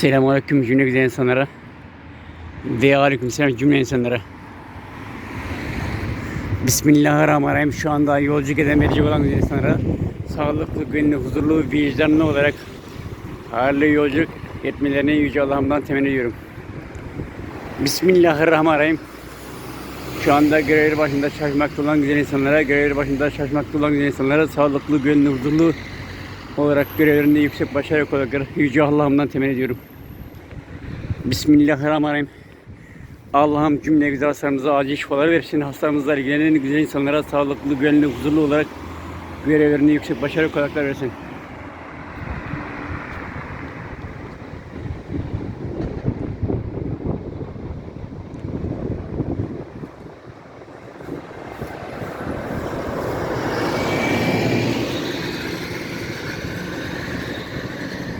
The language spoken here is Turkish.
Selamünaleyküm cümle güzel insanlara. Ve aleyküm selam cümle insanlara. Bismillahirrahmanirrahim. Şu anda yolculuk eden verecek olan güzel insanlara sağlıklı, güvenli, huzurlu, vicdanlı olarak hayırlı yolculuk etmelerini Yüce Allah'ımdan temenni ediyorum. Bismillahirrahmanirrahim. Şu anda görevleri başında çalışmakta olan güzel insanlara, görevleri başında çalışmakta olan güzel insanlara sağlıklı, güvenli, huzurlu olarak görevlerinde yüksek başarı olarak Yüce Allah'ımdan temenni ediyorum. Bismillahirrahmanirrahim. Allah'ım cümle güzel hastalarımıza acil şifalar versin. Hastalarımızla ilgilenen güzel insanlara sağlıklı, güvenli, huzurlu olarak görevlerinde yüksek başarı olarak versin.